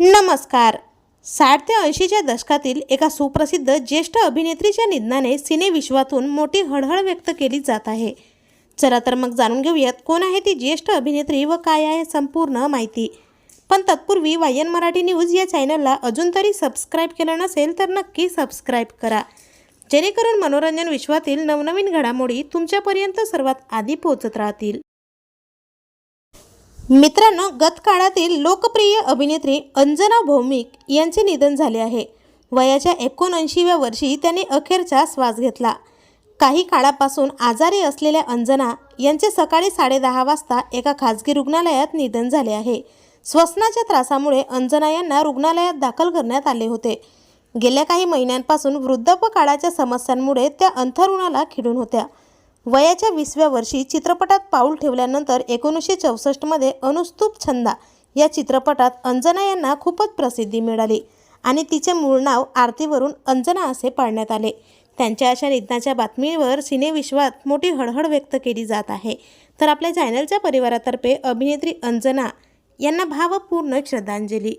नमस्कार. साठ ते ऐंशीच्या दशकातील एका सुप्रसिद्ध ज्येष्ठ अभिनेत्रीच्या निधनाने सिनेविश्वातून मोठी हळहळ व्यक्त केली जात आहे. चला तर मग जाणून घेऊयात कोण आहे ती ज्येष्ठ अभिनेत्री व काय आहे संपूर्ण माहिती. पण तत्पूर्वी वायन मराठी न्यूज या चॅनलला अजून तरी सबस्क्राईब केलं नसेल तर नक्की सबस्क्राईब करा. जेणेकरून मनोरंजन विश्वातील नवनवीन घडामोडी तुमच्यापर्यंत सर्वात आधी पोहोचत राहतील. मित्रांनो गत काळातील लोकप्रिय अभिनेत्री अंजना भौमिक यांचे निधन झाले आहे. वयाच्या एकोणऐंशीव्या वर्षी त्यांनी अखेरचा श्वास घेतला. काही काळापासून आजारी असलेल्या अंजना यांचे सकाळी साडेदहा वाजता एका खाजगी रुग्णालयात निधन झाले आहे. श्वसनाच्या त्रासामुळे अंजना यांना रुग्णालयात दाखल करण्यात आले होते. गेल्या काही महिन्यांपासून वृद्धापकाळाच्या समस्यांमुळे त्या अंथरुणाला खिडून होत्या. वयाच्या विसव्या वर्षी चित्रपटात पाऊल ठेवल्यानंतर एकोणीसशे चौसष्टमध्ये अनुस्तूप छंदा या चित्रपटात अंजना यांना खूपच प्रसिद्धी मिळाली आणि तिचे मूळ नाव आरतीवरून अंजना असे पाळण्यात आले. त्यांच्या अशा निधनाच्या बातमीवर सिनेविश्वात मोठी हळहळ व्यक्त केली जात आहे. तर आपल्या चॅनलच्या परिवारातर्फे अभिनेत्री अंजना यांना भावपूर्ण श्रद्धांजली.